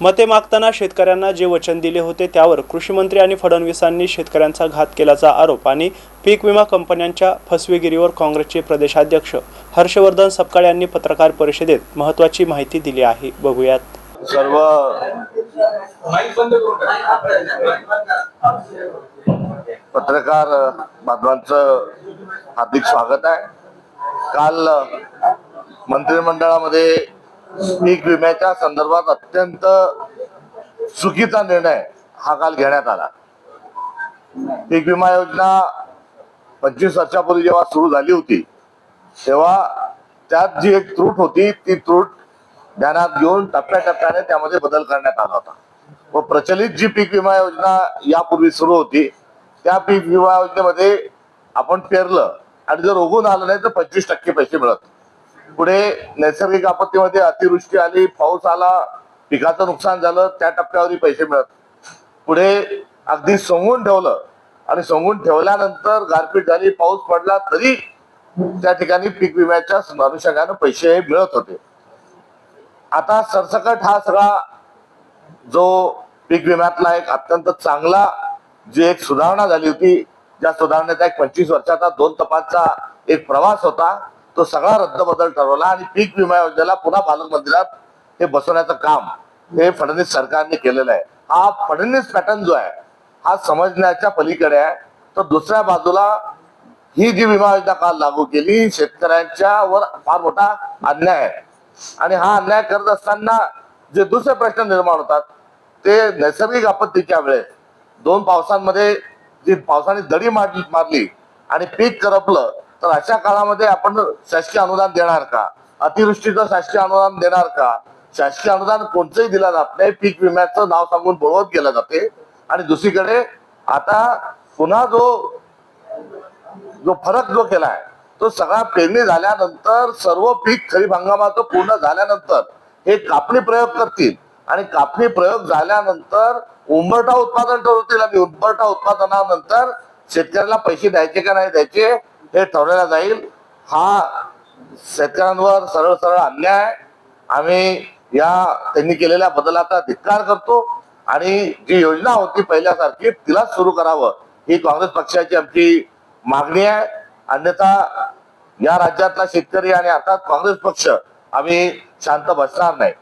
मते मागताना शेतकऱ्यांना जे वचन दिले होते त्यावर कृषीमंत्री आणि फडणवीसांनी शेतकऱ्यांचा घात केल्याचा आरोप आणि पीक विमा कंपन्यांच्या फसवेगिरीवर काँग्रेसचे प्रदेशाध्यक्ष हर्षवर्धन सपकाळ यांनी पत्रकार परिषदेत महत्त्वाची माहिती दिली आहे. बघूयात. सर्व पत्रकार बांधवांचं हार्दिक स्वागत आहे. काल मंत्रिमंडळामध्ये पीक विम्याच्या संदर्भात अत्यंत चुकीचा निर्णय हा काल घेण्यात आला. पीक विमा योजना पंचवीस वर्षापूर्वी जेव्हा सुरू झाली होती तेव्हा त्यात जी एक त्रूट होती ती त्रूट ध्यानात घेऊन टप्प्याटप्प्याने त्यामध्ये बदल करण्यात आला होता. व प्रचलित जी पीक विमा योजना यापूर्वी सुरू होती त्या पीक विमा योजनेमध्ये आपण पेरलं आणि जर उगून आलं नाही तर पंचवीस टक्के पैसे मिळत पुढे नैसर्गिक आपत्तीमध्ये अतिवृष्टी आली पाऊस आला पिकाचं नुकसान झालं त्या टप्प्यावरही पैसे मिळत. पुढे अगदी सोंगून ठेवलं आणि सोंगून ठेवल्यानंतर गारपीट झाली पाऊस पडला तरी त्या ठिकाणी पीक विम्याच्या अनुषंगाने पैसे मिळत होते. आता सरसकट हा सगळा जो पीक विम्यातला एक अत्यंत चांगला जी एक सुधारणा झाली होती ज्या सुधारणेचा एक पंचवीस वर्षाचा दोन तपांचा एक प्रवास होता तो सगळा रद्दबदल ठरवला आणि पीक विमा योजनेला पुन्हा पालकमंत्र्यात हे बसवण्याचं काम हे फडणवीस सरकारने केलेलं आहे. हा फडणवीस पॅटर्न जो आहे हा समजण्याच्या पलीकडे आहे. तर दुसऱ्या बाजूला ही जी विमा योजना काल लागू केली शेतकऱ्यांच्या वर फार मोठा अन्याय आहे. आणि हा अन्याय करत असताना जे दुसरे प्रश्न निर्माण होतात ते नैसर्गिक आपत्तीच्या वेळेस दोन पावसांमध्ये जी पावसाने दडी मारली मारली आणि पीक करपलं तर अशा काळामध्ये आपण शासकीय अनुदान देणार का? अतिवृष्टीचं शासकीय अनुदान देणार का? शासकीय अनुदान कोणतंही दिलं जात नाही. पीक विम्याचं नाव सांगून बोलवत गेलं जाते. आणि दुसरीकडे आता पुन्हा जो जो फरक जो केलाय तो सगळा पेरणी झाल्यानंतर सर्व पीक खरीप हंगामाचं पूर्ण झाल्यानंतर हे कापणी प्रयोग करतील. आणि कापणी प्रयोग झाल्यानंतर उंबरठा उत्पादन ठरवतील आणि उंबरठा उत्पादनानंतर शेतकऱ्याला पैसे द्यायचे का नाही द्यायचे हे ठरवलं जाईल. हा शेतकऱ्यांवर सरळ सरळ अन्याय आहे. आम्ही या त्यांनी केलेल्या बदलाचा धिक्कार करतो आणि जी योजना होती पहिल्यासारखी तिलाच सुरू करावं. ही काँग्रेस पक्षाची आमची मागणी आहे. अन्यथा या राज्यातला शेतकरी आणि अर्थात काँग्रेस पक्ष आम्ही शांत बसणार नाही.